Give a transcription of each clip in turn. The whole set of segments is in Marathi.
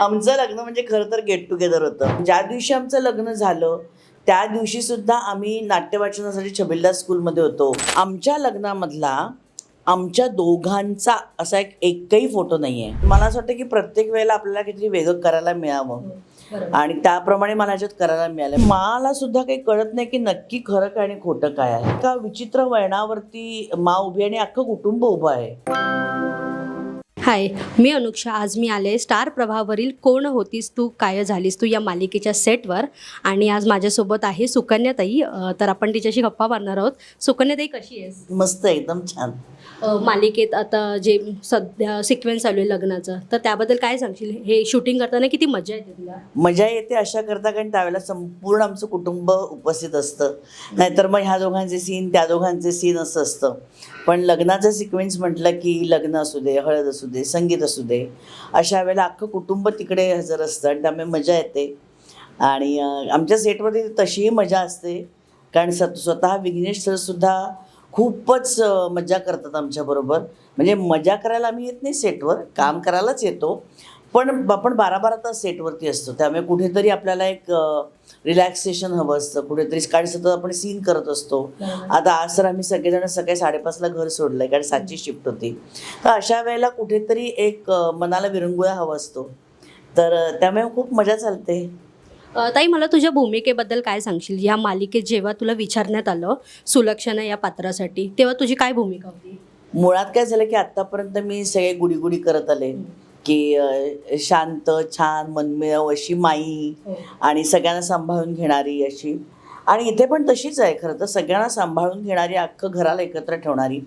आमचं लग्न म्हणजे खरं तर गेट टुगेदर होतं. ज्या दिवशी आमचं लग्न झालं त्या दिवशी सुद्धा आम्ही नाट्यवाचनासाठी छबिलदास स्कूलमध्ये होतो. आमच्या लग्नामधला आमच्या दोघांचा असा एक एकही फोटो नाही आहे मला असं वाटतं की प्रत्येक वेळेला आपल्याला काहीतरी वेगळं करायला मिळावं. आणि त्याप्रमाणे मला ह्याच्यात करायला मिळालं. मला सुद्धा काही कळत नाही की नक्की खरं काय आणि खोटं काय आहे. एका विचित्र वळणावरती मा उभी आणि अख्खं कुटुंब उभं आहे. हाय मी अनुक्षा. आज मी आले. स्टार प्रवाहावरील कोण होतीस तू? काय झालीस तू या मालिकेच्या सेटवर? आणि आज माझ्यासोबत आहे सुकन्याताई. तर आपण तिच्याशी गप्पा मारणार आहोत. सुकन्याताई कशी आहेस? मस्त एकदम छान. मालिकेत आता जे सध्या सिक्वेन्स चालू आहे लग्नाचं तर त्याबद्दल काय सांगशील? हे शूटिंग करताना किती मजा येते तुला? मजा येते अशा करता कारण त्यावेळेला संपूर्ण आमचं कुटुंब उपस्थित असतं. नाहीतर मग ह्या दोघांचे सीन त्या दोघांचे सीन असं असतं. पण लग्नाचं सिक्वेन्स म्हटलं की लग्न असू दे हळद असू दे संगीत असू दे अशा वेळेला अख्खं कुटुंब तिकडे हजर असतं आणि त्यामुळे मजा येते. आणि आमच्या सेटमध्ये तशीही मजा असते. कारण सत स्वतः विघ्नेश सरसुद्धा खूपच मजा करतात आमच्याबरोबर म्हणजे मजा करायला आम्ही येत नाही सेटवर काम करायलाच येतो. पण आपण बारा बारा तास सेटवरती असतो. त्यामुळे कुठेतरी आपल्याला एक रिलॅक्सेशन हवं असतं. कुठेतरी कारण सतत आपण सीन करत असतो. आता आज तर आम्ही सगळेजण सकाळी साडेपाचला घर सोडलंय. कारण सातची शिफ्ट होती. तर अशा वेळेला कुठेतरी एक मनाला विरंगुळा हवा असतो. तर त्यामुळे खूप मजा चालते. ताई मला तुझ्या भूमिकेबद्दल काय सांगशील? या मालिकेत जेव्हा तुला विचारण्यात आलं सुलक्षणा या पात्रासाठी तेव्हा तुझी काय भूमिका होती? मुळात काय झालं की आत्तापर्यंत मी सगळे गुडी गुडी करत आले. की शांत छान मनमिळव अशी माई आणि सगळ्यांना सांभाळून घेणारी अशी. आणि इथे पण तशीच आहे खरं तर सगळ्यांना सांभाळून घेणारी अख्खं घराला एकत्र ठेवणारी.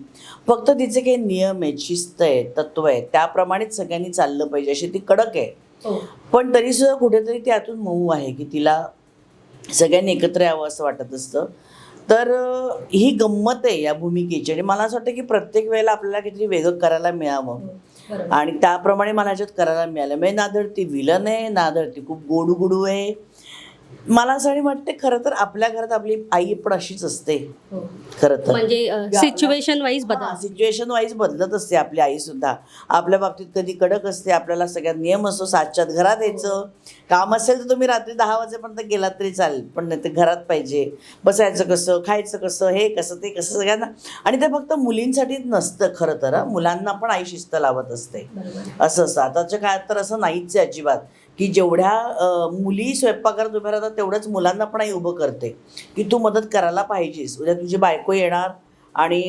फक्त तिचे काही नियम आहेत शिस्त आहे तत्व आहे त्याप्रमाणेच सगळ्यांनी चाललं पाहिजे अशी ती कडक आहे. पण तरीसुद्धा कुठेतरी ती आतून मऊ आहे की तिला सगळ्यांनी एकत्र यावं असं वाटत असतं. तर ही गंमत आहे या भूमिकेची. आणि मला असं वाटतं की प्रत्येक वेळेला आपल्याला काहीतरी वेगळं करायला मिळावं. आणि त्याप्रमाणे मला ह्याच्यात करायला मिळालं. म्हणजे नादर ती विलन आहे नादर ती खूप गोडू गुडू आहे. मला असं आणि वाटते खरं तर आपल्या घरात आपली आई पण अशीच असते. खरं तर. म्हणजे सिच्युएशन वाईज बदल. सिच्युएशन वाईज बदलत असते आपली आई सुद्धा. आपल्या बाबतीत कधी कडक असते आपल्याला सगळ्यात नियम असतो सातच्यात घरात यायचं. काम असेल तर तुम्ही रात्री दहा वाजेपर्यंत गेलात तरी चालेल पण नाही ते घरात पाहिजे. बसायचं कसं खायचं कसं हे कसं ते कसं सगळ्यांना. आणि ते फक्त मुलींसाठीच नसतं खरं तर हं. मुलांना पण आई शिस्त लावत असते. असं असतं. आताच्या काळात तर असं नाहीच आहे अजिबात. की जेवढ्या मुली स्वयंपाकघरात उभ्या राहतात तेवढ्याच मुलांना पण आई उभं करते. की तू मदत करायला पाहिजेस. उद्या तुझी बायको येणार आणि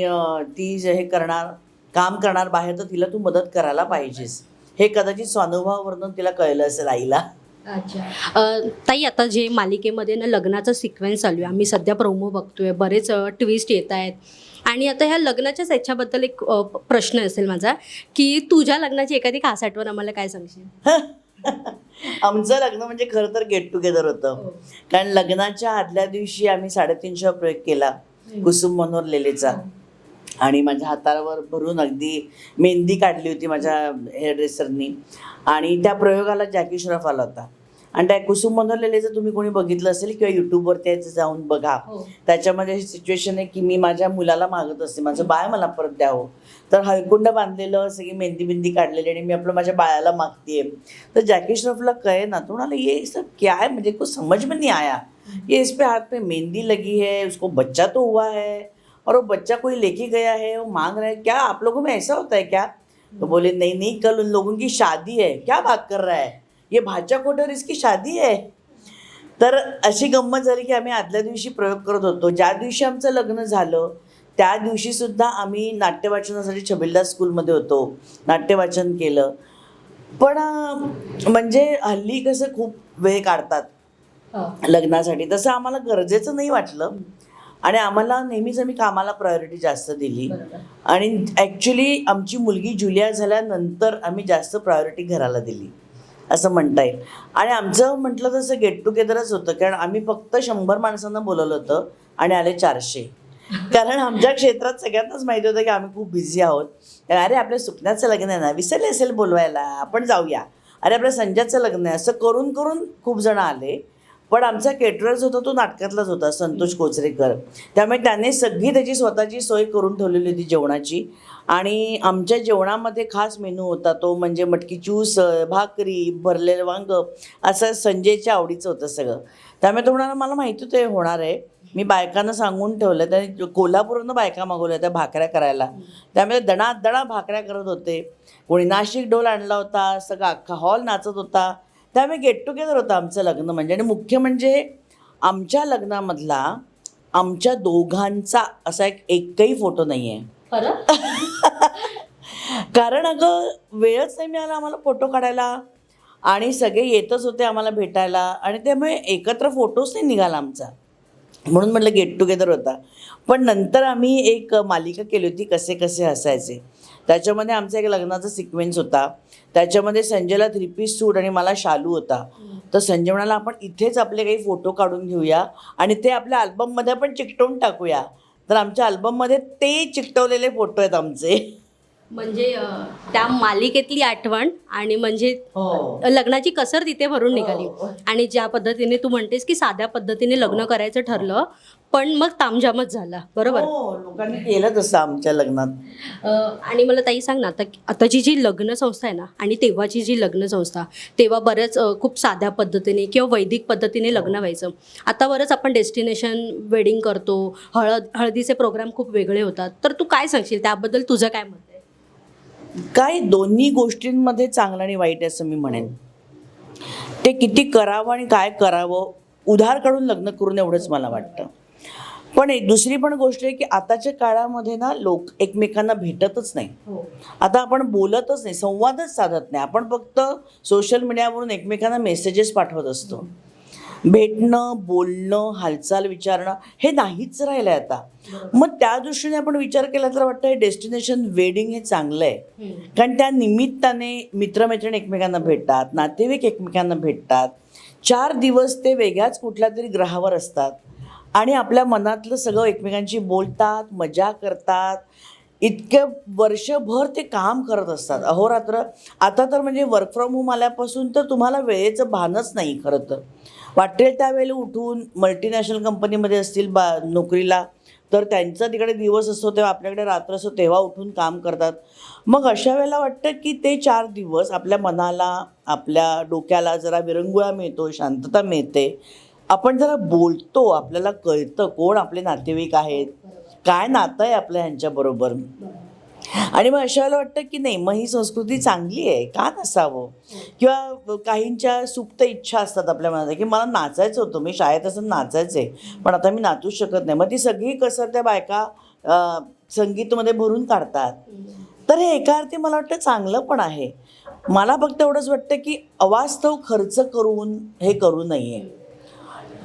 ती जे हे करणार काम करणार बाहेर तर तिला तू मदत करायला पाहिजेस. हे कदाचित स्वानुभवावरून तिला कळलं असेल आईला. अच्छा. ताई आता जे मालिकेमध्ये ना लग्नाचा सिक्वेन्स चालू आहे आम्ही सध्या प्रोमो बघतोय बरेच ट्विस्ट येत आहेत. आणि आता ह्या लग्नाच्याच याच्याबद्दल एक प्रश्न असेल माझा की तुझ्या लग्नाची एखादी खास आठवण आम्हाला काय सांगशील? आमचं लग्न म्हणजे खरं तर गेट टुगेदर होतं. कारण लग्नाच्या आदल्या दिवशी आम्ही साडेतीनशे प्रयोग केला कुसुम मनोहर लेलेचा. आणि माझ्या हातावर भरून अगदी मेहंदी काढली होती माझ्या हेअर ड्रेसरनी आणि त्या प्रयोगाला जॅकी श्रॉफ आला होता. आणि त्या कुसुम मनोहर लेलेचं तुम्ही कोणी बघितलं असेल किंवा यूट्यूबवर त्याचं जाऊन बघा. त्याच्यामध्ये अशी सिच्युएशन आहे की मी माझ्या मुलाला मागत असते. माझं बाळ मला परत द्यावं. तर हळकुंड बांधलेलं सगळी मेहंदी बिंदी काढलेली आणि मी आपलं माझ्या बाळाला मागतेय. तर जॅकी श्रॉफला कहे ना तो म्हणाला ये सब क्या है? मुझे कुछ समझ में नहीं आया. ये इस पे हाथ पे मेहंदी लगी है उसको बच्चा तो हुआ है और वो बच्चा कोई लेके गया है वो मांग रहा है क्या आप लोगों में ऐसा होता है क्या? तो बोले नहीं नहीं कल उन लोगों की शादी है। क्या बात कर रहा है? ये भाच्या कोटर इसकी शादी है तर अशी गंमत झाली की आम्ही आदल्या दिवशी प्रयोग करत होतो. ज्या दिवशी आमचं लग्न झालं त्या दिवशी सुद्धा आम्ही नाट्यवाचनासाठी छबिलदास स्कूलमध्ये होतो. नाट्यवाचन केलं. पण म्हणजे हल्ली कसं खूप वेळ काढतात लग्नासाठी. तसं आम्हाला गरजेचं नाही वाटलं. आणि आम्हाला नेहमीच आम्ही कामाला प्रायोरिटी जास्त दिली. आणि ॲक्च्युली आमची मुलगी जुलिया झाल्यानंतर आम्ही जास्त प्रायोरिटी घराला दिली. असं म्हणता येईल. आणि आमचं म्हटलं तसं गेट टुगेदरच होतं कारण आम्ही फक्त शंभर माणसांना बोलवलं होतं आणि आले चारशे. कारण आमच्या क्षेत्रात सगळ्यांनाच माहिती होतं की आम्ही खूप बिझी आहोत. अरे आपल्या सुकण्याचं लग्न आहे ना विसरले असेल बोलवायला आपण जाऊया. अरे आपल्या संजयचं लग्न आहे असं करून करून खूप जण आले. पण आमचा केटरर्स होता तो नाटकातलाच होता संतोष कोचरेकर. त्यामुळे त्याने सगळी त्याची स्वतःची सोय करून ठेवलेली होती जेवणाची. आणि आमच्या जेवणामध्ये खास मेनू होता तो म्हणजे मटकीची उसळ भाकरी भरलेलं वांग असं संजयच्या आवडीचं होतं सगळं. त्यामुळे तो म्हणाला मला माहिती होतं हे होणार आहे. मी बायकांना सांगून ठेवलं त्याने कोल्हापूरनं बायका मागवल्या त्या भाकऱ्या करायला. त्यामुळे दणा दणा भाकऱ्या करत होते. कोणी नाशिक ढोल आणला होता सगळा अख्खा हॉल नाचत होता. त्यामुळे गेट टुगेदर होतं आमचं लग्न म्हणजे. आणि मुख्य म्हणजे आमच्या लग्नामधला आमच्या दोघांचा असा एक एकही फोटो नाही आहे कारण अगं वेळच नाही मिळाला आम्हाला फोटो काढायला. आणि सगळे येतच होते आम्हाला भेटायला. आणि त्यामुळे एकत्र फोटोच नाही निघाला आमचा. म्हणून म्हटलं गेट टुगेदर होता. पण नंतर आम्ही एक मालिका केली होती कसे कसे हसायचे. त्याच्यामध्ये आमचा एक लग्नाचा सिक्वेन्स होता. त्याच्यामध्ये संजयला थ्री पीस सूट आणि मला शालू होता. तर संजय म्हणाला आपण इथेच आपले काही फोटो काढून घेऊया आणि ते आपल्या अल्बममध्ये आपण चिकटवून टाकूया. तर आमच्या अल्बममध्ये ते चिकटवलेले फोटो आहेत आमचे. म्हणजे त्या मालिकेतली आठवण आणि म्हणजे हो. लग्नाची कसर तिथे भरून निघाली. हो. आणि ज्या पद्धतीने तू म्हणतेस की साध्या पद्धतीने लग्न करायचं ठरलं पण मग तामझामच झाला. बरोबर? हो लोकांनी केलं तसं आमच्या लग्नात. अं, आणि मला ताई सांग ना आता आताची जी लग्न संस्था आहे ना आणि तेव्हाची जी लग्न संस्था तेव्हा बऱ्याच अं, खूप साध्या पद्धतीने किंवा वैदिक पद्धतीने लग्न व्हायचं. आता बरंच आपण डेस्टिनेशन वेडिंग करतो हळद हळदीचे प्रोग्राम खूप वेगळे होतात. तर तू काय सांगशील? त्याबद्दल तुझं काय मत? काय दोन्ही गोष्टींमध्ये चांगलं आणि वाईट आहे असं मी म्हणेन? ते किती करावं आणि काय करावं उधार काढून लग्न करून एवढंच मला वाटतं. पण एक दुसरी पण गोष्ट आहे की आताच्या काळामध्ये ना लोक एकमेकांना भेटतच नाही. हो. आता आपण बोलतच नाही संवादच साधत नाही. आपण फक्त सोशल मीडियावरून एकमेकांना मेसेजेस पाठवत असतो. भेटणं बोलणं हालचाल विचारणं हे नाहीच राहिलं आहे आता मग त्या दृष्टीने आपण विचार केला तर वाटतं हे डेस्टिनेशन वेडिंग हे चांगलं आहे. कारण त्या निमित्ताने मित्रमैत्रिणी एकमेकांना भेटतात नातेवाईक एकमेकांना भेटतात. चार दिवस ते वेगळ्याच कुठल्या तरी ग्रहावर असतात. आणि आपल्या मनातलं सगळं एकमेकांशी बोलतात मजा करतात. इतकं वर्षभर ते काम करत असतात. अहोरात्र. आता तर म्हणजे वर्क फ्रॉम होम आल्यापासून तर तुम्हाला वेळेचं भानच नाही खरं तर. वाटेल त्यावेळेला उठून मल्टीनॅशनल कंपनीमध्ये असतील बा नोकरीला तर त्यांचा तिकडे दिवस असतो तेव्हा आपल्याकडे रात्र असतो तेव्हा उठून काम करतात. मग अशा वेळेला वाटतं की ते चार दिवस आपल्या मनाला आपल्या डोक्याला जरा विरंगुळा मिळतो शांतता मिळते. आपण जरा बोलतो आपल्याला कळतं कोण आपले नातेवाईक आहेत काय नातं आहे आपल्या ह्यांच्याबरोबर. आणि मग अशा वाटतं की नाही मग ही संस्कृती चांगली आहे का नसावं? किंवा काहींच्या सुप्त इच्छा असतात आपल्या मनात की मला नाचायचं होतं मी शाळेत असं नाचायचं आहे पण आता मी नाचूच शकत नाही. मग ती सगळी कसर त्या बायका संगीतमध्ये भरून काढतात. तर हे एका अर्थी मला वाटतं चांगलं पण आहे. मला फक्त एवढंच वाटतं की अवास्तव खर्च करून हे करू नये.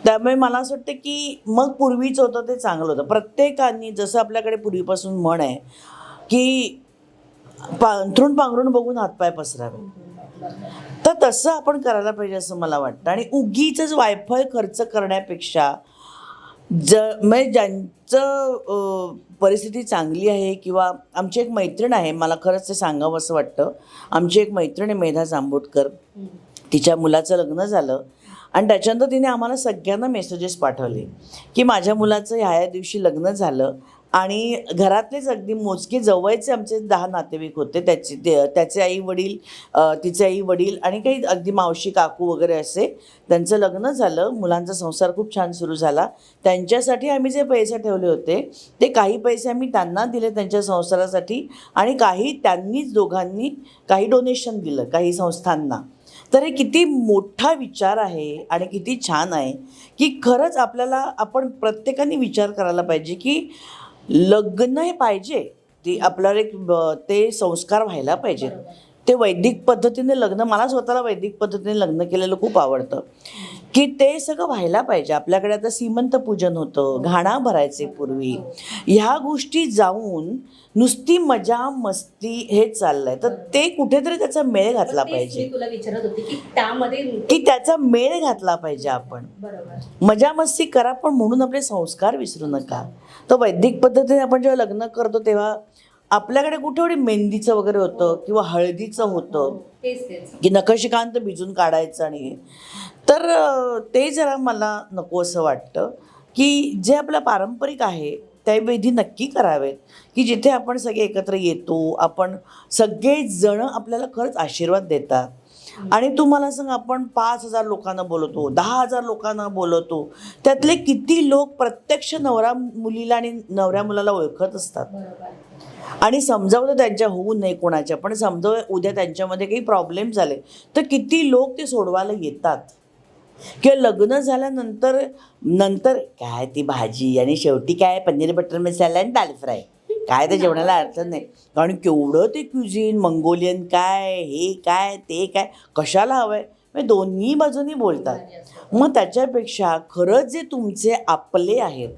त्यामुळे मला असं वाटतं की मग पूर्वीचं होतं ते चांगलं होतं. प्रत्येकाने जसं आपल्याकडे पूर्वीपासून म्हण आहे की पांथरून पांघरून बघून हातपाय पसरावे. तर तसं आपण करायला पाहिजे असं मला वाटतं. आणि उगीच वायफळ खर्च करण्यापेक्षा ज म्हणजे ज्यांचं परिस्थिती चांगली आहे किंवा आमची एक मैत्रीण आहे मला खरंच ते सांगावं असं वाटतं. आमची एक मैत्रीण आहे मेधा जांभूटकर. तिच्या मुलाचं लग्न झालं आणि त्याच्यानंतर तिने आम्हाला सगळ्यांना मेसेजेस पाठवले की माझ्या मुलाचं ह्या या दिवशी लग्न झालं. आणि घरातलेच अगदी मोजके जवळचे आमचे दहा नातेवाईक होते. त्याचे ते- त्याचे आई वडील तिचे आई वडील आणि काही अगदी मावशी काकू वगैरे असे. त्यांचं लग्न झालं. मुलांचा संसार खूप छान सुरू झाला. त्यांच्यासाठी आम्ही जे पैसे ठेवले होते ते काही पैसे आम्ही त्यांना दिले त्यांच्या संसारासाठी आणि काही त्यांनीच दोघांनी काही डोनेशन दिलं काही संस्थांना. तर हे किती मोठा विचार आहे आणि किती छान आहे की खरंच आपल्याला आपण प्रत्येकाने विचार करायला पाहिजे की लग्न हे पाहिजे. ती आपल्याला एक ते संस्कार व्हायला पाहिजेत ते वैदिक पद्धतीने लग्न मला स्वतःला वैदिक पद्धतीने लग्न केलेलं खूप आवडतं. की ते सगळं व्हायला पाहिजे. आपल्याकडे आता सीमंत पूजन होतं घाणा भरायचे पूर्वी. ह्या गोष्टी जाऊन नुसती मजा मस्ती हे चाललंय. तर ते कुठेतरी त्याचा मेळ घातला पाहिजे. तुला विचारत होती की त्यामध्ये की त्याचा मेळ घातला पाहिजे आपण. मजा मस्ती करा पण म्हणून आपले संस्कार विसरू नका. तर वैदिक पद्धतीने आपण जेव्हा लग्न करतो तेव्हा आपल्याकडे कुठे एवढी मेहंदीचं वगैरे होतं किंवा हळदीचं होतं? की नखशिकांत भिजून काढायचं आणि. तर ते जरा मला नको असं वाटतं की जे आपलं पारंपरिक आहे त्या विधी नक्की करावेत. की जिथे आपण सगळे एकत्र येतो आपण सगळे जण आपल्याला खरंच आशीर्वाद देतात. आणि तुम्हाला सांग आपण पाच हजार लोकांना बोलवतो दहा हजार लोकांना बोलवतो त्यातले किती लोक प्रत्यक्ष नवरा मुलीला आणि नवऱ्या मुलाला ओळखत असतात? आणि समजावतं त्यांच्या होऊ नये कोणाच्या पण समजावं उद्या त्यांच्यामध्ये काही प्रॉब्लेम झाले तर किती लोक ते सोडवायला येतात? किंवा लग्न झाल्यानंतर नंतर काय ती भाजी आणि शेवटी काय पनीर बटर मसाला आणि दाल फ्राय? काय ते जेवणाला अर्थ नाही. कारण केवढं ते क्युझिन मंगोलियन काय हे काय ते काय कशाला हवंय? म्हणजे दोन्ही बाजूनी बोलतात. मग त्याच्यापेक्षा खरंच जे तुमचे आपले आहेत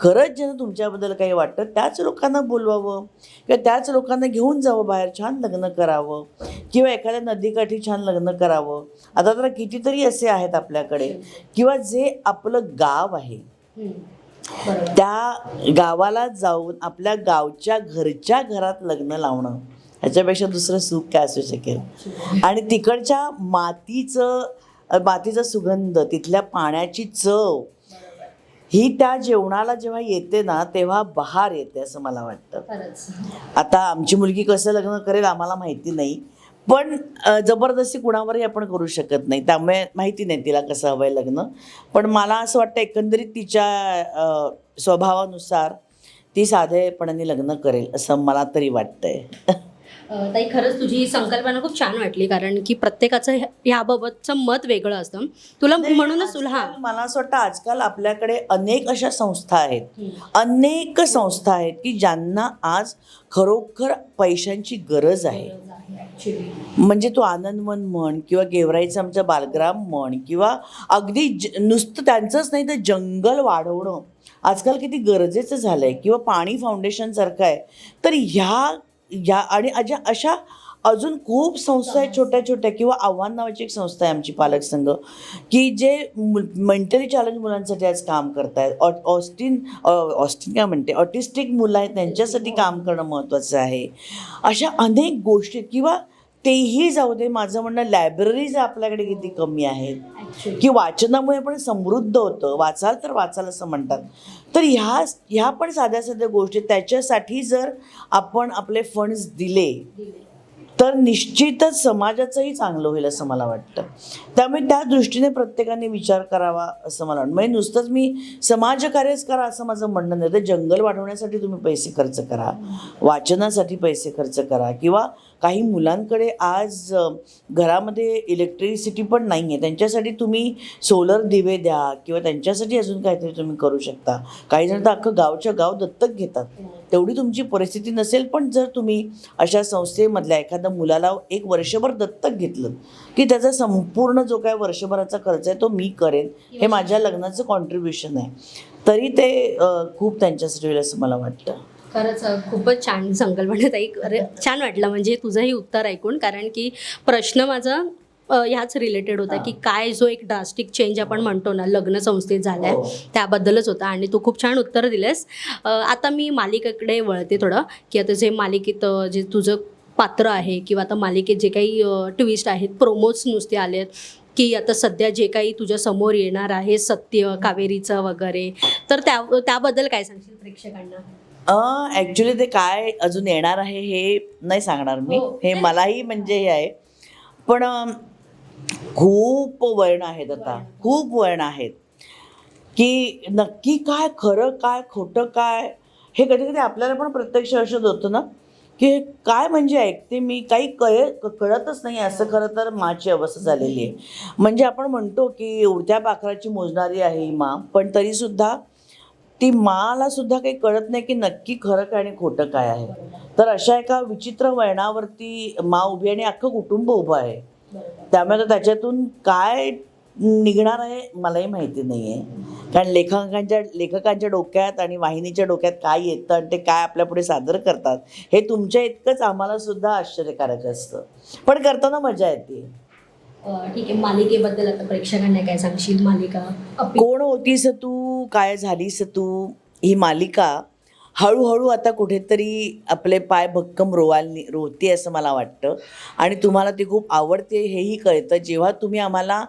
खरंच ज्यांना तुमच्याबद्दल काही वाटतं त्याच लोकांना बोलवावं. किंवा त्याच लोकांना घेऊन जावं बाहेर छान लग्न करावं. किंवा एखाद्या नदीकाठी छान लग्न करावं. आता तर कितीतरी असे आहेत आपल्याकडे. किंवा जे आपलं गाव आहे त्या गावाला जाऊन आपल्या गावच्या घरच्या घरात लग्न लावणं ह्याच्यापेक्षा दुसरं सुख काय असू शकेल? आणि तिकडच्या मातीचं मातीचा सुगंध तिथल्या पाण्याची चव ही त्या जेवणाला जेव्हा येते ना तेव्हा बहार येते असं मला वाटतं. आता आमची मुलगी कसं लग्न करेल आम्हाला माहिती नाही पण जबरदस्ती कुणावरही आपण करू शकत नाही. त्यामुळे माहिती नाही तिला कसं हवं आहे लग्न. पण मला असं वाटतं एकंदरीत तिच्या स्वभावानुसार ती साधेपणाने लग्न करेल असं मला तरी वाटतंय. आहे ताई खरंच तुझी ही संकल्पना खूप छान वाटली कारण की प्रत्येकाचं ह्या- ह्याबाबतचं मत वेगळं असतं. तुला म्हणूनच तुला हा. मला असं वाटतं आजकाल आपल्याकडे अनेक अशा संस्था आहेत. अनेक संस्था आहेत की ज्यांना आज खरोखर पैशांची गरज आहे. म्हणजे तू आनंदवन म्हण किंवा गेवराईचं आमचं बालग्राम म्हण किंवा अगदी ज नुसतं त्यांचंच नाही तर जंगल वाढवणं. आजकाल किती गरजेचं झालं आहे किंवा पाणी फाउंडेशनसारखं आहे. तर ह्या ह्या आणि अशा अशा अजून खूप संस्था आहेत छोट्या छोट्या किंवा आव्हान नावाची एक संस्था आहे आमची पालक संघ की जे मेंटली चॅलेंज मुलांसाठी आज काम करतायत. ऑ ऑस्टिन ऑस्टिन काय म्हणते? ऑटिस्टिक मुलं आहेत त्यांच्यासाठी काम करणं महत्त्वाचं आहे. अशा अनेक गोष्टी. किंवा तेही जाऊ दे. माझं म्हणणं लायब्ररीज आपल्याकडे किती कमी आहेत. की वाचनामुळे पण समृद्ध होतं. वाचाल तर वाचाल असं म्हणतात. तर ह्या ह्या पण साध्या साध्या गोष्टी त्याच्यासाठी जर आपण आपले फंड्स दिले तर निश्चितच समाजाचंही चांगलं होईल असं मला वाटतं. त्यामुळे त्या दृष्टीने प्रत्येकाने विचार करावा असं मला वाटतं. म्हणजे नुसतंच मी समाजकार्यच करा असं माझं म्हणणं नाही. तर जंगल वाढवण्यासाठी तुम्ही पैसे खर्च करा. वाचनासाठी पैसे खर्च करा. किंवा काही मुलांकडे आज घरामध्ये इलेक्ट्रिसिटी पण नाही आहे त्यांच्यासाठी तुम्ही सोलर दिवे द्या किंवा त्यांच्यासाठी अजून काहीतरी तुम्ही करू शकता. काही जण तर अख्खं गावच्या गाव दत्तक घेतात. तेवढी तुमची परिस्थिती नसेल पण जर तुम्ही अशा संस्थेमधल्या एखाद्या मुलाला एक वर्षभर दत्तक घेतलं की त्याचा संपूर्ण जो काय वर्षभराचा खर्च आहे तो मी करेन हे माझ्या लग्नाचं कॉन्ट्रीब्युशन आहे. तरी ते खूप त्यांच्यासाठी होईल असं मला वाटतं. खरंच खूपच छान संकल्पना ताई. अरे छान वाटलं म्हणजे तुझंही उत्तर ऐकून कारण की प्रश्न माझा ह्याच रिलेटेड होता की काय जो एक ड्रास्टिक चेंज आपण म्हणतो ना लग्न संस्थेत झालाय हो. त्याबद्दलच होता आणि तू खूप छान उत्तर दिलेस. आता मी मालिकेकडे वळते थोडं की आता जे मालिकेत जे तुझं पात्र आहे किंवा आता मालिकेत जे काही ट्विस्ट आहेत प्रोमोज नुसते आलेत की आता सध्या जे काही तुझ्या समोर येणार आहे सत्य कावेरीचं वगैरे तर त्या त्याबद्दल काय सांगशील प्रेक्षकांना? ॲक्च्युली ते काय अजून येणार आहे हे नाही सांगणार मी. हो. हे मलाही म्हणजे हे आहे. पण खूप वळण आहेत आता. खूप वळण आहेत. की नक्की काय खरं काय खोटं काय? हे कधी कधी आपल्याला पण प्रत्यक्ष असत होतं ना की हे काय म्हणजे ऐकते मी? काही कळ कळतच नाही. असं खरं तर माची अवस्था झालेली आहे. म्हणजे आपण म्हणतो की उडत्या पाखराची मोजणारी आहे ही मा पण तरीसुद्धा ती माला सुद्धा काही कळत नाही की नक्की खरं काय आणि खोटं काय आहे. तर अशा एका विचित्र वळणावरती मा उभी आणि अख्खं कुटुंब उभं आहे. त्यामुळे तर त्याच्यातून काय निघणार आहे मलाही माहिती नाही आहे कारण लेखकांच्या लेखकांच्या डोक्यात आणि वाहिनीच्या डोक्यात काय येतं आणि ते काय आपल्यापुढे सादर करतात हे तुमच्या इतकंच आम्हाला सुद्धा आश्चर्यकारक असतं. पण करताना मजा येते. ठीक आहे मालिकेबद्दल आता प्रेक्षकांना काय सांगशील? मालिका कोण होतीस तू? काय झालीस तू? ही मालिका हळूहळू आता कुठेतरी आपले पाय भक्कम रोवाल रोवते असं मला वाटतं. आणि तुम्हाला ती खूप आवडते हेही कळतं. जेव्हा तुम्ही आम्हाला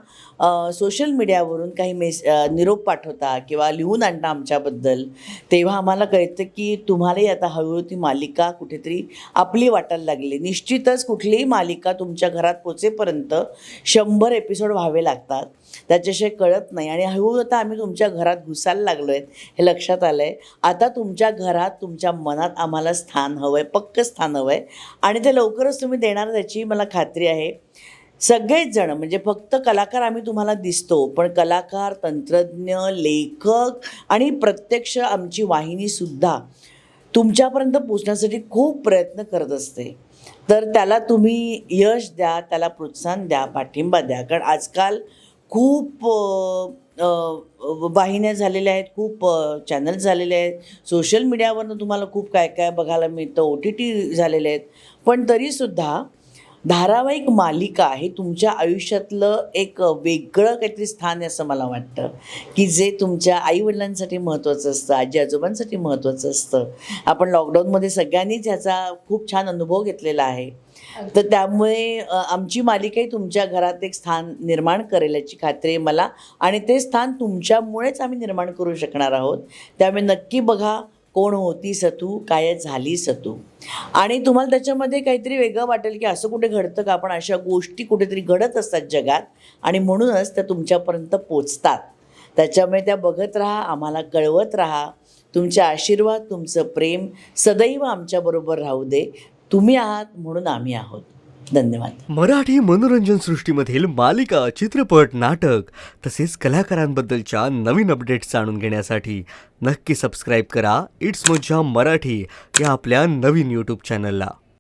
सोशल मीडियावरून काही मेस निरोप पाठवता किंवा लिहून आणता आमच्याबद्दल तेव्हा आम्हाला कळतं की तुम्हालाही आता हळूहळू ती मालिका कुठेतरी आपली वाटायला लागली. निश्चितच कुठलीही मालिका तुमच्या घरात पोचेपर्यंत शंभर एपिसोड व्हावे लागतात. त्याच्याशिवाय कळत नाही. आणि हळूहळू आता आम्ही तुमच्या घरात घुसायला लागलो आहेत हे लक्षात आलं आहे आता तुमच्या घरात तुमच्या मनात आम्हाला स्थान हवं आहे पक्क स्थान हवं आहे आणि ते लवकरच तुम्ही देणार त्याची मला खात्री आहे. सगळेच जण म्हणजे फक्त कलाकार आम्ही तुम्हाला दिसतो पण कलाकार तंत्रज्ञ लेखक आणि प्रत्यक्ष आमची वाहिनीसुद्धा तुमच्यापर्यंत पोचण्यासाठी खूप प्रयत्न करत असते. तर त्याला तुम्ही यश द्या त्याला प्रोत्साहन द्या पाठिंबा द्या. कारण आजकाल खूप वाहिन्या झालेल्या आहेत खूप चॅनल्स झालेले आहेत. सोशल मीडियावरनं तुम्हाला खूप काय काय बघायला मिळतं ओ टी टी झालेले आहेत. पण तरीसुद्धा धारावाहिक मालिका हे तुमच्या आयुष्यातलं एक वेगळं काहीतरी स्थान आहे असं मला वाटतं. की जे तुमच्या आईवडिलांसाठी महत्त्वाचं असतं आजी आजोबांसाठी महत्त्वाचं असतं. आपण लॉकडाऊनमध्ये सगळ्यांनीच ह्याचा खूप छान अनुभव घेतलेला आहे. तर त्यामुळे आमची मालिकाही तुमच्या घरात एक स्थान निर्माण करेल याची खात्री आहे मला. आणि ते स्थान तुमच्यामुळेच आम्ही निर्माण करू शकणार आहोत. त्यामुळे नक्की बघा कोण होती सतू काय झाली सतू. आणि तुम्हाला त्याच्यामध्ये काहीतरी वेगळं वाटेल की असं कुठे घडतं का? पण अशा गोष्टी कुठेतरी घडत असतात जगात आणि म्हणूनच त्या तुमच्यापर्यंत पोचतात. त्याच्यामुळे त्या बघत राहा आम्हाला कळवत राहा. तुमचे आशीर्वाद तुमचं प्रेम सदैव आमच्याबरोबर राहू दे. तुम्ही आहात म्हणून आम्ही आहोत. धन्यवाद. मराठी मनोरंजन सृष्टीमधील मालिका चित्रपट नाटक तसेच कलाकारांबद्दलच्या नवीन अपडेट्स जाणून घेण्यासाठी नक्की सबस्क्राईब करा. इट्स मज्जा मराठी या आपल्या नवीन यूट्यूब चॅनलला